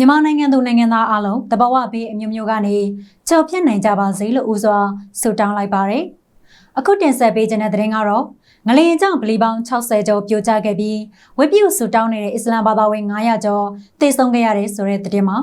မြန်မာနိုင်ငံသူနိုင်ငံသားအားလုံးတဘာဝဘေးအမျိုးမျိုးကနေကြော်ပြတ်နိုင်ကြပါစေလို့ဦးစွာဆုတောင်းလိုက်ပါတယ်။အခုတင်ဆက်ပေးခြင်းတဲ့သတင်းကတော့ငလျင်ကြောင့်ဗလီပေါင်း60ကျော်ပြိုကျခဲ့ပြီးဝက်ပြုဆုတောင်းနေတဲ့အစ္စလမ်ဘာသာဝင်900ကျော်သေဆုံးခဲ့ရတယ်ဆိုတဲ့သတင်းမှာ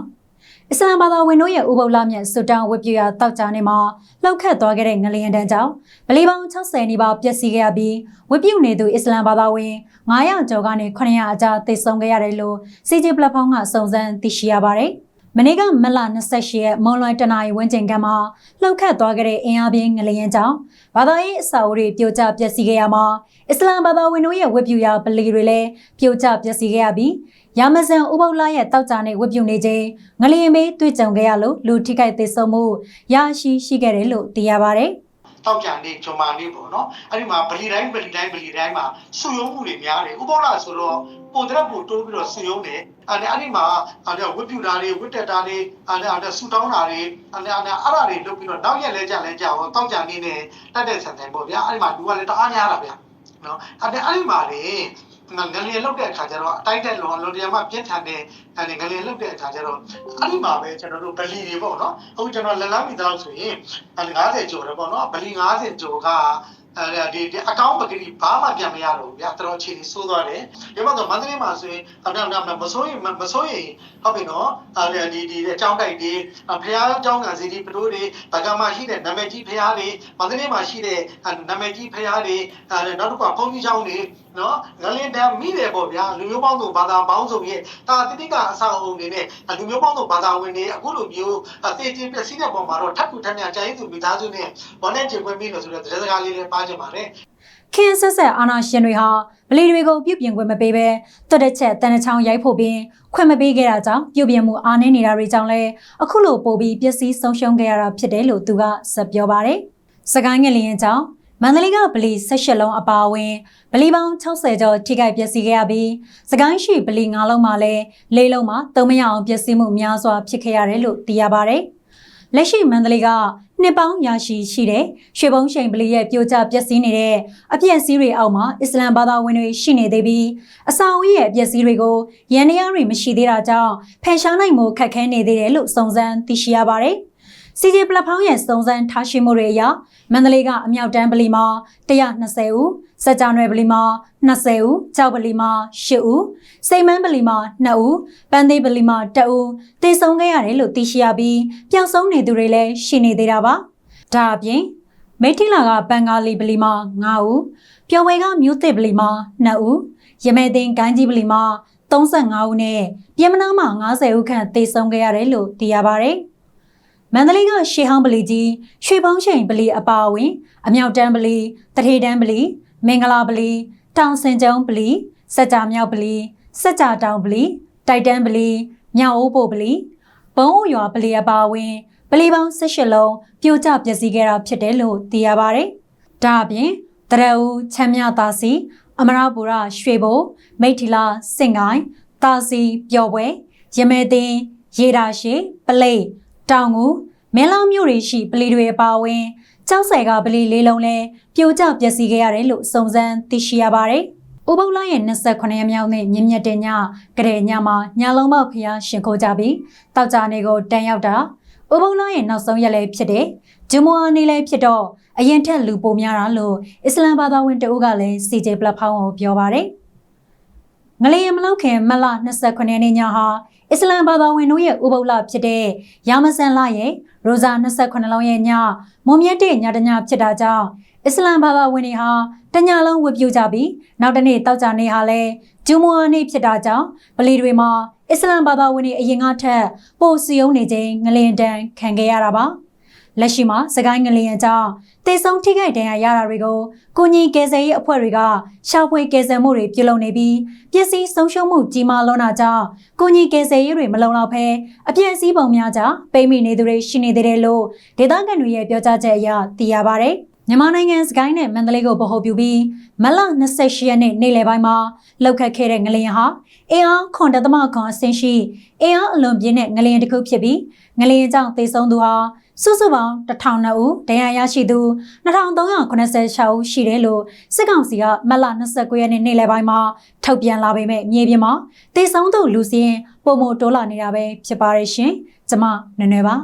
အစ္စလမ်ဘာသာဝင်တို့ရဲ့ဥပုပ်လမြတ်ဆုတောင်းဝက်ပြုရာတောက်ကြနေမှာလှုပ်ခတ်သွားခဲ့တဲ့ငလျင်တန်းကြောင့်ဗလီပေါင်း60နီးပါးပျက်စီးခဲ့ရပြီးဝက်ပြုနေသူအစ္စလမ်ဘာသာဝင်900ကျော်ကနေ900အကြားသေဆုံးခဲ့ရတယ်လို့ CJ platform ကစုံစမ်းသိရှိရပါတယ်။ မနေ့ကမလ28ရက်မွန်လွယ်တနာရီဝန်းကျင်ကမှာလှုပ်ခတ်သွားခဲ့တဲ့အင်အားပြင်းငလျင်ကြောင့်ဘာသာရေးအဆောက်အဦတွေပြိုကျပျက်စီးခဲ့ရမှာအစ္စလာမ်ဘာသာဝင်တို့ရဲ့ဝတ်ပြုရာပလီတွေလည်းပြိုကျပျက်စီးခဲ့ရပြီးရာမဇန်ဥပုပ်လာရဲ့တောက်ကြနဲ့ဝတ်ပြုနေခြင်းငလျင်မေးတွေ့ကြုံခဲ့ရလို့လူထိခိုက်သေဆုံးမှုရရှိရှိခဲ့တယ်လို့သိရပါတယ်။ တောက်ကြံနေဂျမာနေပေါ့နော်အဲ့ဒီမှာဗလီတိုင်းဗလီတိုင်းဗလီတိုင်းမှာစုယုံမှုတွေများတယ်ဥပောလာဆိုတော့ပုံတရက်ပို့တိုးပြီးတော့စုယုံတယ်အဲ့ဒီအဲ့ဒီမှာအဲ့ဒါဝတ်ပြူတာတွေဝတ်တက်တာတွေအဲ့ဒါအဲ့ဒါဆူတောင်းတာတွေအဲ့ဒါအဲ့ဒါအဲ့ဒါတွေလုပ်ပြီးတော့နောက်ရက်လဲကြလဲကြအောင်တောက်ကြံနေနဲ့တက်တဲ့ဆန်ဆန်ပေါ့ဗျာအဲ့ဒီမှာလူကလည်းတအားများတာဗျာနော်အဲ့ဒါအဲ့ဒီမှာလေ ငလျင်လောက်တဲ့အခါကျတော့အတိုက်တက်လုံးလုံးတရားမှပြင်းထန်တဲ့အဲ့ဒီငလျင်လောက်တဲ့အခါကျတော့အဲ့ဒီမှာပဲကျွန်တော်တို့ဗလီတွေပေါ့နော်အခုကျွန်တော်လက်လမ်းမိသားဆိုရင်အဲ့50ကျော်တယ်ပေါ့နော်ဗလီ50ကျော်ကအဲဒီဒီအကောင့်ပကတိဘာမှပြန်မရတော့ဘူးဗျာတော်တော်အခြေအနေဆိုးသွားတယ်ဒီမှာဆိုမန္တလေးမှာဆိုရင်အတော့တော့မစိုးရင်မစိုးရင်ဟုတ်ပြီနော်အဲဒီဒီအကြောင်းတိုက်တွေဖះအကြောင်းကစီဒီပတိုးတွေဗကမှာရှိတဲ့နာမည်ကြီးဖះတွေမန္တလေးမှာရှိတဲ့နာမည်ကြီးဖះတွေအဲနောက်တစ်ခါဘုန်းကြီးကျောင်းတွေ နော်ငလင်တန်းမိတယ်ပေါ့ဗျာလူမျိုးပေါင်းစုံဘာသာပေါင်းစုံရဲ့ဒါတိတိကအဆောက်အုံတွေနဲ့လူမျိုးပေါင်းစုံဘာသာဝင်တွေအခုလိုမျိုးအသေးချင်းပြစီတဲ့ပုံမှာတော့ထပ်ထူထပ်မြကျိုင်းသူမိသားစုနဲ့ဘောနဲ့ချိန်ခွင့်ပြီးလို့ဆိုတော့သတင်းစကားလေးလည်းပါကြပါတယ်ခင်းဆက်ဆက်အာနာရှင်တွေဟာဗလီတွေကိုပြုပြင်ခွင့်မပေးဘဲတွတ်တဲ့ချက်တန်တချောင်းရိုက်ဖို့ပြီးခွင့်မပေးခဲ့တာကြောင့်ပြုပြင်မှုအားနည်းနေတာတွေကြောင့်လည်းအခုလိုပို့ပြီးပျက်စီးဆုံးရှုံးခဲ့ရတာဖြစ်တယ်လို့သူကဆက်ပြောပါတယ်။စကိုင်းငလျင်ကြောင့် မန္တလေးကဗလီ18လုံးအပါအဝင်ဗလီပေါင်း60ကျော်ထိခိုက်ပျက်စီးခဲ့ရပြီးစကိုင်းရှိဗလီ9လုံးမှာလည်း၄လုံးမှာသုံးမရအောင်ပျက်စီးမှုများစွာဖြစ်ခဲ့ရတယ်လို့သိရပါတယ်။လက်ရှိမန္တလေးကနှစ်ပေါင်းရာရှိရှိတဲ့ရွှေဘုံရှိန်ပလီရဲ့ပြိုကျပျက်စီးနေတဲ့အပြက်စီးတွေအောက်မှာအစ္စလမ်ဘာသာဝင်တွေရှိနေသေးပြီးအစာအုပ်ရဲ့အပြက်စီးတွေကိုရန်တရားတွေမရှိသေးတာကြောင့်ဖယ်ရှားနိုင်မှုခက်ခဲနေသေးတယ်လို့စုံစမ်းသိရှိရပါတယ်။ CJ platform ရဲ့စုံစမ်းထားရှိမှုတွေအရမန္တလေးကအမြောက်တန်းပလီမှာ120ဦးစကြနွယ်ပလီမှာ20ဦးကြောက်ပလီမှာ10ဦးစိတ်မန်းပလီမှာ2ဦးပန်းသေးပလီမှာ1ဦးတေဆုံးခဲ့ရတယ်လို့သိရှိရပြီးပျောက်ဆုံးနေသူတွေလည်းရှိနေသေးတာပါဒါအပြင်မိထီလာကဘန်ဂါလီပလီမှာ9ဦးပျော်ဝဲကမြို့သစ်ပလီမှာ2ဦးရမဲသိန်းကန်းကြီးပလီမှာ35ဦးနဲ့ပြင်မနာမှာ90ဦးခန့်တေဆုံးခဲ့ရတယ်လို့သိရပါတယ် မန္တလေးကရှေးဟောင်းပလီကြီးရွှေပေါင်းချိန်ပလီအပါအဝင် အမြောက်တန်းပလီတထေတန်းပလီမင်္ဂလာပလီတောင်စင်ကျုံပလီစက်ကြမြောက်ပလီစက်ကြတောင်ပလီတိုက်တန်းပလီမြောက်အိုးပို့ပလီဘုံအိုရွာပလီအပါအဝင်ပလီပေါင်း18လုံးပြိုကျပျက်စီးခဲ့တာဖြစ်တယ်လို့သိရပါတယ်။ဒါအပြင်တရအူချမ်းမြသာစီအမရပူရရွှေဘိုမိထီလာစင်ကိုင်းတာစီပျော်ပွဲရမဲသိန်းရေတာရှိပလိတ် တောင်ငူမင်းလောင်မြို့တွေရှိပလီတွေအပါအဝင်ကျောက်ဆယ်ကပလီလေးလုံးလဲပြိုကျပျက်စီးခဲ့ရတယ်လို့စုံစမ်းသိရှိရပါတယ်။ဥပုပ်လရဲ့28ရက်မြောက်နေ့မြင့်မြတ်တဲ့ညကတဲ့ညမှာညလုံးပေါက်ဖျားရှင်ခိုးကြပြီးတောက်ကြနေကိုတန်ရောက်တာဥပုပ်လရဲ့နောက်ဆုံးရက်လည်းဖြစ်တဲ့ဂျမွာနေလည်းဖြစ်တော့အရင်ထက်လူပိုများတာလို့အစ္စလမ်ဘာသာဝင်တအုပ်ကလည်း CJ platform ကိုပြောပါတယ်။ ငလျင်မလောက်ခင်မလ29ရက်နေ့ညဟာအစ္စလမ်ဘာသာဝင်တို့ရဲ့ဥပုပ်လဖြစ်တဲ့ရာမဇန်လရဲ့ရိုဇာ28လုံးရဲ့ညမွန်မြတ်တဲ့ညတညဖြစ်တာကြောင့်အစ္စလမ်ဘာသာဝင်တွေဟာတညလုံးဝတ်ပြုကြပြီးနောက်တနေ့တောက်ကြနေဟာလဲဂျူမွာနေ့ဖြစ်တာကြောင့်ဗလီတွေမှာအစ္စလမ်ဘာသာဝင်တွေအရင်ကထက်ပိုစီယုံနေခြင်းငလင်တန်းခံခဲ့ရတာပါ လက်ရှိမှာစကိုင်းငလျင်ကြောင့်တေဆုံးထိခိုက်ဒဏ်ရာရတာတွေကိုကိုကြီးကယ်ဆယ်ရေးအဖွဲ့တွေကရှာဖွေကယ်ဆယ်မှုတွေပြုလုပ်နေပြီးပစ္စည်းဆုံးရှုံးမှုကြီးမားလွန်းတာကြောင့်ကိုကြီးကယ်ဆယ်ရေးတွေမလုံလောက်ဘဲအပြည့်အစည်းပုံများကြောင့်ပိတ်မိနေသူတွေရှိနေသေးတယ်လို့ဒေသခံတွေရဲ့ပြောကြားချက်အရသိရပါဗျ။မြန်မာနိုင်ငံစကိုင်းနဲ့မန္တလေးကိုဗဟိုပြုပြီးမလ28ရက်နေ့နေ့လယ်ပိုင်းမှာလောက်ခတ်ခဲ့တဲ့ငလျင်ဟာအင်အားခွန်တသမခွန်အဆင့်ရှိအင်အားအလွန်ပြင်းတဲ့ငလျင်တစ်ခုဖြစ်ပြီးငလျင်ကြောင့်သေဆုံးသူဟာ စုစုပေါင်း1000ဦးဒဏ်ရာရရှိသူ2386ဦးရှိတယ်လို့စစ်ကောင်စီကမလ29ရက်နေ့နေ့လယ်ပိုင်းမှာထုတ်ပြန်လာပေမဲ့မြေပြင်မှာသေဆုံးသူလူစင်းပုံမတိုးလာနေတာပဲဖြစ်ပါရဲ့ရှင်ကျမနွယ်နွယ်ပါ